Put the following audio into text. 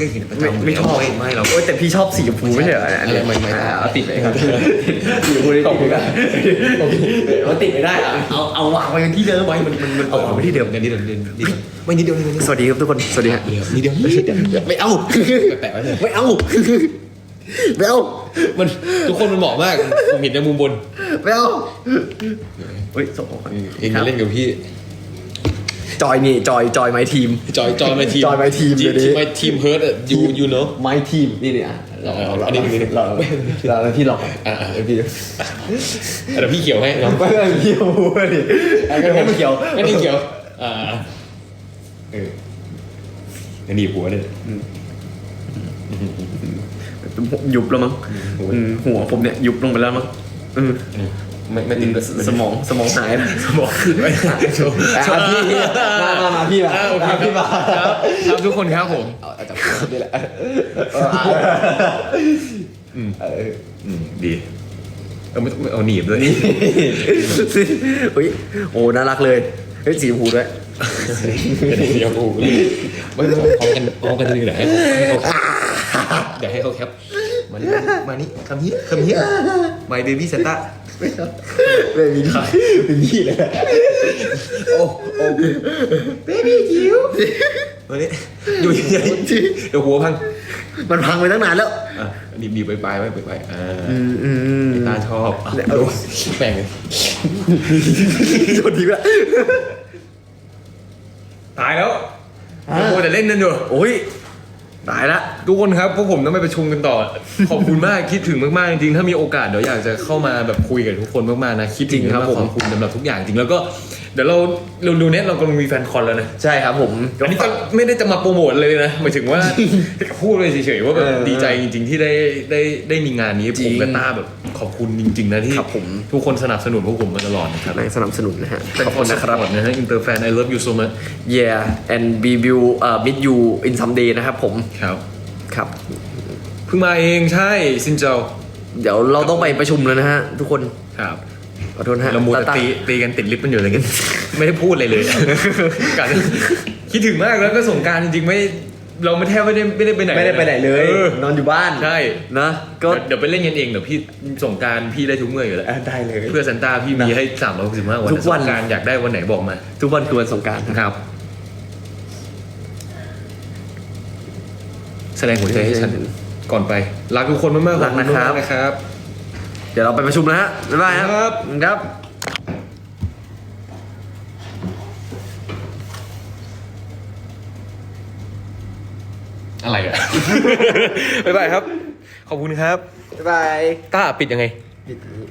ก็เห็นประจำไม่ชอบไม่ไม่เราโอ้ยแต่พี่ชอบสีชมพูไม่ใช่เหรออันนี้ไม่ไม่ไม่อ่าเอาติดไปครับสีชมพูนี่ติดไม่ได้มันติดไม่ได้อะเอาเอาวางไว้ที่เดิมไม่มันมันมันเอาวางไว้ที่เดิมเดี๋ยวนิดเดียวนิดเดียวนิดเดียวไม่นิดเดียวนิดเดียวสวัสดีครับทุกคนสวัสดีฮะนิดเดียวนิดเดียวนิดเดียวไม่เอาแปะไว้เลยไม่เอาไม่เอามันทุกคนมันเหมาะมากผมเห็นในมุมบนไม่เอาเฮ้ยส่งของเองจะเล่นกับพี่ จอยนี่จอยจอยไม้ทีม จอยจอยมาทีมจอย my team ทีเดี๋ยวนี้มทีมเฮิร์ตยูยูโน่ไม้ทีมนี่เนี่ยเราเออเราอันนี้อันนี้เราเราเราที่หลอกอ่าอ่าเดี๋ยวพี่เดี๋ยวพี่เขียวให้น้องไม่ไม่พี่ชมพูดิอันนี้ผมเขียวไม่ได้เขียวอ่าเอออันนี้หัวเนี่ยยุบแล้วมั้งอืมหัวผมเนี่ยยุบลงไปแล้วมั้งอืม ไม่ไม่ติดสมองสมองหายนะสมองไม่หายโชว์อะพี่พี่มามามาพี่มาอ่าโอเคพี่มาครับครับทุกคนครับผมเอาเอาจับคนนี่แหละอืมเอออืมดีเออไม่ต้องเอาหนีบด้วยเฮ้ยโอ้น่ารักเลยเฮ้ยสีชมพูด้วยเดี๋ยวกูไม่ไม่ไม่พร้อมกันพร้อมกันเลยเดี๋ยวให้เขาเดี๋ยวให้เขาแคปมานี่มานี่คำนี้คำนี้ My Baby Santa ไม่มีใครไม่มีเลยโอ้โอ้ Baby จิ๋วมานี่อยู่เฉยๆเดี๋ยวหัวพังมันพังไปตั้งนานแล้วอะดีบดีบไปปลายไว้ไปปลายอ่าอืมอืมตาชอบอะเอาดูแปลงเลยโดนทีละตายแล้วโอ้โหแต่เล่นนั่นอยู่โอ้ย ตายละทุกคนครับพวกผมต้องไปประชุมกันต่อ ขอบคุณมากคิดถึงมากๆจริงๆถ้ามีโอกาสเดี๋ยวอยากจะเข้ามาแบบคุยกับทุกคนมากๆนะคิดถึงครับขอบคุณสำหรับทุกอย่างจริงแล้วก็ เดี๋ยวเราเราดูเน็ตเรากำลังมีแฟนคอนแล้วนะ ใช่ครับผม อันนี้จะไม่ได้จะมาโปรโมทเลยนะหมายถึงว่าพูดเลยเฉยๆว่าแบบเออดีใจจริง ๆ ที่ได้ได้ได้มีงานนี้จริผมงกับต้าแบบขอบคุณจริง ๆ นะที่ครับผมทุกคนสนับสนุนพวกผมมาตลอดนะครับแรงสนับสนุนนะฮะขอบคุณนะครับนะฮะอินเตอร์แฟน I love you so much yeah and we will uh, meet you in someday นะครับผมครับครับเพิ่งมาเองใช่ซินเจ้าเดี๋ยวเราต้องไปประชุมแล้วนะฮะทุกคนครับ ขอโทษนะฮะเรามัวแต่ตา ตีตีกันติดลิฟต์มันอยู่อะไรกัน ไม่ได้พูดอะไรเลยกันคิดถึงมากแล้วก็สงกรารจริงๆไม่เราไม่แทบไม่ได้ไม่ได้ไปไหนไม่ได้ไปไหนเลย ออนอนอยู่บ้านใช่นะก็เดี๋ยวเดี๋ยวไปเล่นกันเองเดี๋ยวพี่สงกรารพี่ได้ทุกเมื่ออยู่แล้วอะได้เลย เพื่อซันต้าพี่มีให้สามร้อยหกสิบห้าวันทุกวัน สงกรารอยากได้วันไหนบอกมาทุกวันคือวันสงกรารครับ แสดงหัวใจให้ฉันก่อนไปรักทุกคนมากๆรักนะครับ ขอณมากๆนะครับเดี๋ยวเราไปประชุมนะฮะบ๊ายบายคครัรับ ครับอะไรอะ บ๊ายบายครับ ขอบคุณครับ บ๊ายบาย ต้าปิดยังไง ปิดนี้